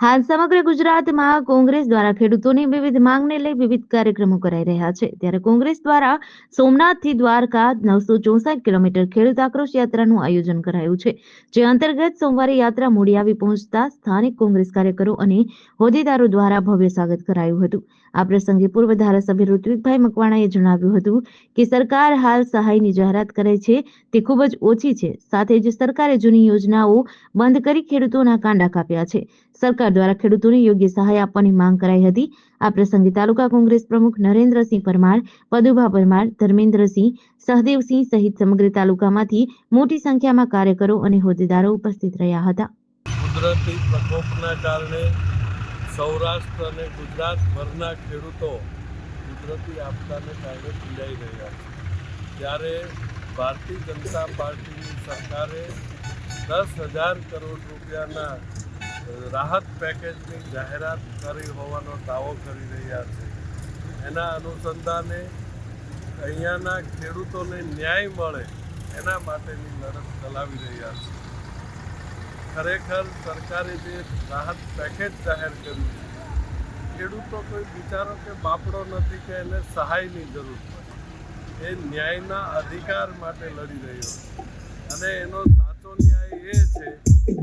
હાલ સમગ્ર ગુજરાતમાં કોંગ્રેસ દ્વારા ખેડૂતોની વિવિધ માંગને લઈ વિવિધ કાર્યક્રમો કરાઈ રહ્યા છે. ત્યારે કોંગ્રેસ દ્વારા સોમનાથથી દ્વારકા નવસો ચોસઠ કિલોમીટર ખેડૂત આક્રોશ યાત્રાનું આયોજન કરાયું છે, જે અંતર્ગત સોમવારે યાત્રા મૂડી આવી પહોંચતા સ્થાનિક કોંગ્રેસ કાર્યકરો અને હોદ્દેદારો દ્વારા ભવ્ય સ્વાગત કરાયું હતું. આ પ્રસંગે પૂર્વ ધારાસભ્ય ઋત્વિકભાઈ મકવાણાએ જણાવ્યું હતું કે સરકાર હાલ સહાયની જાહેરાત કરે છે, તે ખૂબ જ ઓછી છે. સાથે જ સરકારે જૂની યોજનાઓ બંધ કરી ખેડૂતોના કાંડા કાપ્યા છે. સરકાર દ્વારા ખેડૂતોને યોગ્ય સહાય આપવાની માંગ કરાઈ હતી. આ પ્રસંગે તાલુકા કોંગ્રેસ પ્રમુખ નરેન્દ્રસિંહ પરમાર, પદુભા પરમાર, ધર્મેન્દ્રસિંહ સહદેવસિંહ સહિત સમગ્ર તાલુકામાંથી મોટી સંખ્યામાં કાર્યકરો અને હોદ્દેદારો ઉપસ્થિત રહ્યા હતા. કુદરતી પ્રકોપના કારણે સૌરાષ્ટ્ર અને ગુજરાતભરના ખેડૂતો કુદરતી આપદાને કારણે પીડાઈ રહ્યા છે. ત્યારે ભારતીય જનતા પાર્ટીની સરકારે દસ હજાર કરોડ રૂપિયાના રાહત પેકેજની જાહેરાત કરી હોવાનો દાવો કરી રહ્યા છે. એના અનુસંધાને અહીંયાના ખેડૂતોને ન્યાય મળે એના માટેની લડત ચલાવી રહ્યા છે. ખરેખર સરકારે જે રાહત પેકેજ જાહેર કર્યું છે, ખેડૂતો કોઈ બિચારો કે બાપડો નથી કે એને સહાયની જરૂર પડે. એ ન્યાયના અધિકાર માટે લડી રહ્યો અને એનો સાચો ન્યાય એ છે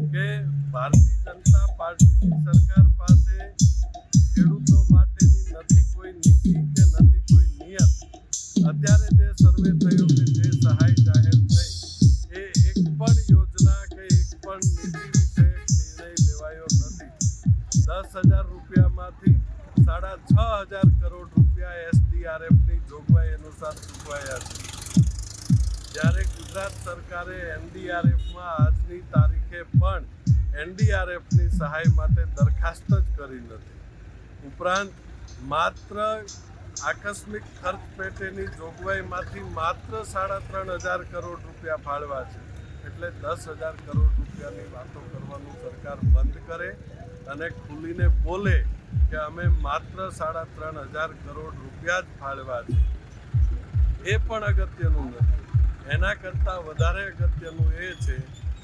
કે ભારતીય જનતા પાર્ટીની સરકાર પાસે ખેડૂતો માટેની નથી કોઈ નીતિ કે નથી કોઈ નિયત અત્યારે જે સર્વે થયો કે જે સહાય હજાર રૂપિયામાંથી સાડા છ હજાર કરોડ રૂપિયા એસડીઆરએફની જોગવાઈ અનુસાર ચૂકવાયા છે. જ્યારે ગુજરાત સરકારે એનડીઆરએફમાં આજની તારીખે પણ એનડીઆરએફની સહાય માટે દરખાસ્ત જ કરી નથી. ઉપરાંત માત્ર આકસ્મિક ખર્ચ પેટેની જોગવાઈમાંથી માત્ર સાડા ત્રણ હજાર કરોડ રૂપિયા ફાળવા છે. એટલે દસ હજાર કરોડ રૂપિયાની વાતો કરવાનું સરકાર બંધ કરે અને ખુલીને બોલે કે અમે માત્ર સાડા ત્રણ હજાર કરોડ રૂપિયા જ ફાળવા છે. એ પણ અગત્યનું નથી. એના કરતાં વધારે અગત્યનું એ છે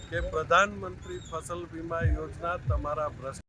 કે પ્રધાનમંત્રી ફસલ વીમા યોજના તમારા ભ્રષ્ટ